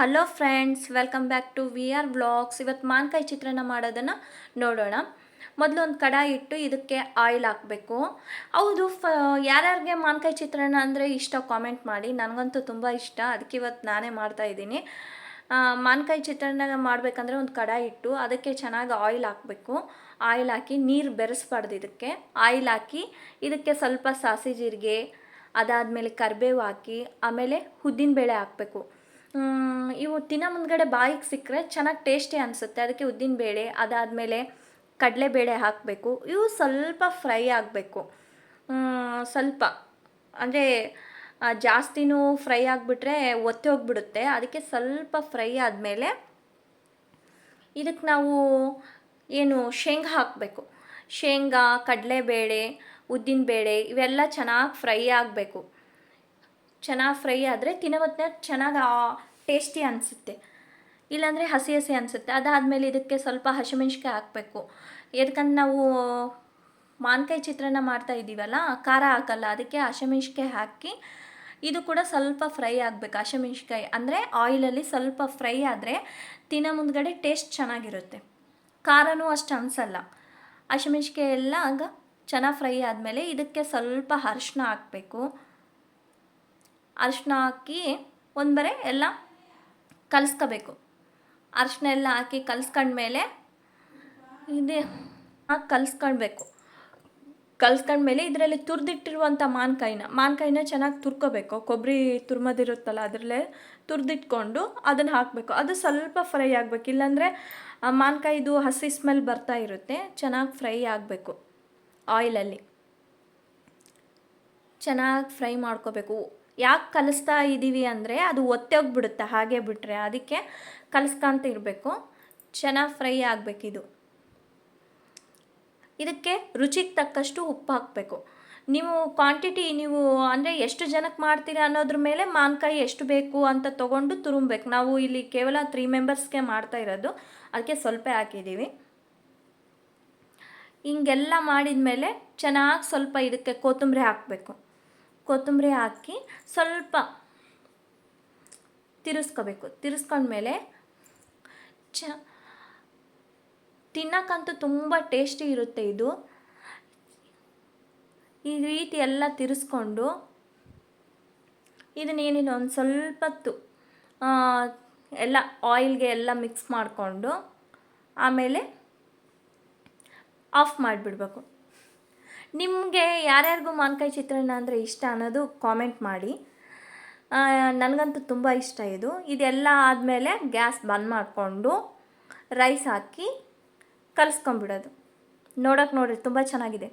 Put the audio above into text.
Hello friends, welcome back to V R vlogs. ಇವತ್ತು ಮಾನ್ಕಾಯಿ ಚಿತ್ರಾನ್ನ ಮಾಡೋದನ್ನು ನೋಡೋಣ. ಮೊದಲು ಒಂದು ಕಡಾಯಿ ಇಟ್ಟು ಇದಕ್ಕೆ ಆಯಿಲ್ ಹಾಕಬೇಕು. ಹೌದು, ಫ, ಯಾರ್ಯಾರಿಗೆ ಮಾನ್ಕಾಯಿ ಚಿತ್ರಾನ್ನ ಅಂದರೆ ಇಷ್ಟ ಕಾಮೆಂಟ್ ಮಾಡಿ. ನನಗಂತೂ ತುಂಬ ಇಷ್ಟ. ಅದಕ್ಕೆ ಇವತ್ತು ನಾನೇ ಮಾಡ್ತಾ ಇದ್ದೀನಿ. ಮಾನ್ಕಾಯಿ ಚಿತ್ರಾನ್ನ ಮಾಡಬೇಕಂದ್ರೆ ಒಂದು ಕಡಾಯಿ ಇಟ್ಟು ಅದಕ್ಕೆ ಚೆನ್ನಾಗಿ ಆಯಿಲ್ ಹಾಕಬೇಕು. ಆಯಿಲ್ ಹಾಕಿ ನೀರು ಬೆರೆಸ್ಬಾರ್ದು ಇದಕ್ಕೆ. ಆಯಿಲ್ ಹಾಕಿ ಇದಕ್ಕೆ ಸ್ವಲ್ಪ ಸಾಸಿ ಜೀರಿಗೆ ಅದಾದಮೇಲೆ ಕರಿಬೇವು ಹಾಕಿ, ಆಮೇಲೆ ಉದ್ದಿನಬೇಳೆ ಹಾಕಬೇಕು. ಇವು ತಿನ್ನೋ ಮುಂದ್ಗಡೆ ಬಾಯಿಗೆ ಸಿಕ್ಕರೆ ಚೆನ್ನಾಗಿ ಟೇಸ್ಟಿ ಅನಿಸುತ್ತೆ. ಅದಕ್ಕೆ ಉದ್ದಿನಬೇಳೆ ಅದಾದಮೇಲೆ ಕಡಲೆಬೇಳೆ ಹಾಕಬೇಕು. ಇವು ಸ್ವಲ್ಪ ಫ್ರೈ ಆಗಬೇಕು. ಸ್ವಲ್ಪ. ಅಂದರೆ ಜಾಸ್ತಿನೂ ಫ್ರೈ ಆಗಿಬಿಟ್ರೆ ಒತ್ತಿ ಹೋಗ್ಬಿಡುತ್ತೆ. ಅದಕ್ಕೆ ಸ್ವಲ್ಪ ಫ್ರೈ ಆದಮೇಲೆ ಇದಕ್ಕೆ ನಾವು ಏನು ಶೇಂಗಾ ಹಾಕಬೇಕು. ಶೇಂಗಾ, ಕಡಲೆಬೇಳೆ ಉದ್ದಿನಬೇಳೆ ಇವೆಲ್ಲ ಚೆನ್ನಾಗಿ ಫ್ರೈ ಆಗಬೇಕು. ಚೆನ್ನಾಗಿ ಫ್ರೈ ಆದರೆ ತಿನ್ನೋವತ್ತೆ ಚೆನ್ನಾಗಿ ಟೇಸ್ಟಿ ಅನಿಸುತ್ತೆ. ಇಲ್ಲಾಂದರೆ ಹಸಿ ಹಸಿ ಅನಿಸುತ್ತೆ. ಅದಾದಮೇಲೆ ಇದಕ್ಕೆ ಸ್ವಲ್ಪ ಹಸಿಮೆಣ್ಸಿಕಾಯಿ ಹಾಕಬೇಕು. ಎದಕ್ಕಂದ್ರೆ ನಾವು ಮಾನ್ಕಾಯಿ ಚಿತ್ರಾನ್ನ ಮಾಡ್ತಾ ಇದ್ದೀವಲ್ಲ, ಖಾರ ಹಾಕಲ್ಲ, ಅದಕ್ಕೆ ಹಸಿಮೆಣ್ಸಿಕಾಯಿ ಹಾಕಿ ಇದು ಕೂಡ ಸ್ವಲ್ಪ ಫ್ರೈ ಆಗಬೇಕು ಹಸಿಮೆಣ್ಸಿಕಾಯಿ ಅಂದರೆ ಆಯಿಲಲ್ಲಿ ಸ್ವಲ್ಪ ಫ್ರೈ ಆದರೆ ತಿನ್ನೋ ಮುಂದ್ಗಡೆ ಟೇಸ್ಟ್ ಚೆನ್ನಾಗಿರುತ್ತೆ. ಖಾರನೂ ಅಷ್ಟು ಅನಿಸಲ್ಲ. ಹಸಿಮೆಣ್ಸಿಕಾಯಿ ಎಲ್ಲ ಆಗ ಚೆನ್ನಾಗಿ ಫ್ರೈ ಆದಮೇಲೆ ಇದಕ್ಕೆ ಸ್ವಲ್ಪ ಅರಿಶಿನ ಹಾಕಬೇಕು. ಅರಿಶಿನ ಹಾಕಿ ಒಂದು ಬರೆ ಎಲ್ಲ ಕಲಿಸ್ಕೋಬೇಕು. ಅರಿಶಿನ ಎಲ್ಲ ಹಾಕಿ ಕಲಿಸ್ಕೊಂಡ್ಮೇಲೆ ಇದೇ. ಹಾಕಿ ಕಲಿಸ್ಕೊಳ್ಬೇಕು. ಕಲಿಸ್ಕೊಂಡ್ಮೇಲೆ ಇದರಲ್ಲಿ ತುರಿದಿಟ್ಟಿರುವಂಥ ಮಾನ್ಕಾಯಿನ ಮಾನ್ಕಾಯಿನ ಚೆನ್ನಾಗಿ ತುರ್ಕೋಬೇಕು. ಕೊಬ್ಬರಿ ತುರ್ಮದಿರುತ್ತಲ್ಲ ಅದರಲ್ಲೇ ತುರಿದಿಟ್ಕೊಂಡು ಅದನ್ನು ಹಾಕಬೇಕು. ಅದು ಸ್ವಲ್ಪ ಫ್ರೈ ಆಗಬೇಕು. ಇಲ್ಲಾಂದರೆ ಮಾನ್ಕಾಯಿದು ಹಸಿ ಸ್ಮೆಲ್ ಬರ್ತಾ ಇರುತ್ತೆ. ಚೆನ್ನಾಗಿ ಫ್ರೈ ಆಗಬೇಕು ಆಯಿಲಲ್ಲಿ. ಚೆನ್ನಾಗಿ ಫ್ರೈ ಮಾಡ್ಕೋಬೇಕು. ಯಾಕೆ ಕಲಿಸ್ತಾ ಇದ್ದೀವಿ ಅಂದರೆ ಅದು ಒತ್ತೋಗ್ಬಿಡುತ್ತೆ, ಹಾಗೆ ಬಿಟ್ಟರೆ ಅದಕ್ಕೆ ಕಲಿಸ್ಕೊಂತ ಇರಬೇಕು. ಚೆನ್ನಾಗಿ ಫ್ರೈ ಆಗಬೇಕಿದು ಇದಕ್ಕೆ ರುಚಿಗೆ ತಕ್ಕಷ್ಟು ಉಪ್ಪು ಹಾಕಬೇಕು. ನೀವು ಕ್ವಾಂಟಿಟಿ ನೀವು ಅಂದರೆ ಎಷ್ಟು ಜನಕ್ಕೆ ಮಾಡ್ತೀರಾ ಅನ್ನೋದ್ರ ಮೇಲೆ ಮಾವಿನಕಾಯಿ ಎಷ್ಟು ಬೇಕು ಅಂತ ತೊಗೊಂಡು ತುರುಮ್ಬೇಕು. ನಾವು ಇಲ್ಲಿ ಕೇವಲ ತ್ರೀ ಮೆಂಬರ್ಸ್ಗೆ ಮಾಡ್ತಾ ಇರೋದು. ಅದಕ್ಕೆ ಸ್ವಲ್ಪ ಹಾಕಿದ್ದೀವಿ. ಹಿಂಗೆಲ್ಲ ಮಾಡಿದ ಮೇಲೆ ಚೆನ್ನಾಗಿ ಸ್ವಲ್ಪ ಇದಕ್ಕೆ ಕೊತ್ತಂಬರಿ ಹಾಕಬೇಕು. ಕೊತ್ತಂಬರಿ ಹಾಕಿ ಸ್ವಲ್ಪ ತಿರುಸ್ಕೋಬೇಕು. ತಿರುಸ್ಕೊಂಡ್ಮೇಲೆ ಚ ತಿನ್ನಕ್ಕಂತೂ ತುಂಬ ಟೇಸ್ಟಿ ಇರುತ್ತೆ ಇದು. ಈ ರೀತಿ ಎಲ್ಲ ತಿರುಸ್ಕೊಂಡು ಇದನ್ನೇನಿಲ್ಲ ಒಂದು ಸ್ವಲ್ಪ ಹೊತ್ತು ಎಲ್ಲ ಆಯಿಲ್ಗೆ ಎಲ್ಲ ಮಿಕ್ಸ್ ಮಾಡಿಕೊಂಡು ಆಮೇಲೆ ಆಫ್ ಮಾಡಿಬಿಡ್ಬೇಕು. ನಿಮಗೆ ಯಾರ್ಯಾರಿಗೂ ಮಾನ್ಕಾಯಿ ಚಿತ್ರಾನ್ನ ಅಂದರೆ ಇಷ್ಟ ಅನ್ನೋದು ಕಾಮೆಂಟ್ ಮಾಡಿ. ನನಗಂತೂ ತುಂಬ ಇಷ್ಟ ಇದು. ಇದೆಲ್ಲ ಆದಮೇಲೆ ಗ್ಯಾಸ್ ಬಂದ್ ಮಾಡಿಕೊಂಡು ರೈಸ್ ಹಾಕಿ ಕಲಿಸ್ಕೊಂಬಿಡೋದು ನೋಡೋಕೆ ನೋಡಿರಿ, ತುಂಬ ಚೆನ್ನಾಗಿದೆ.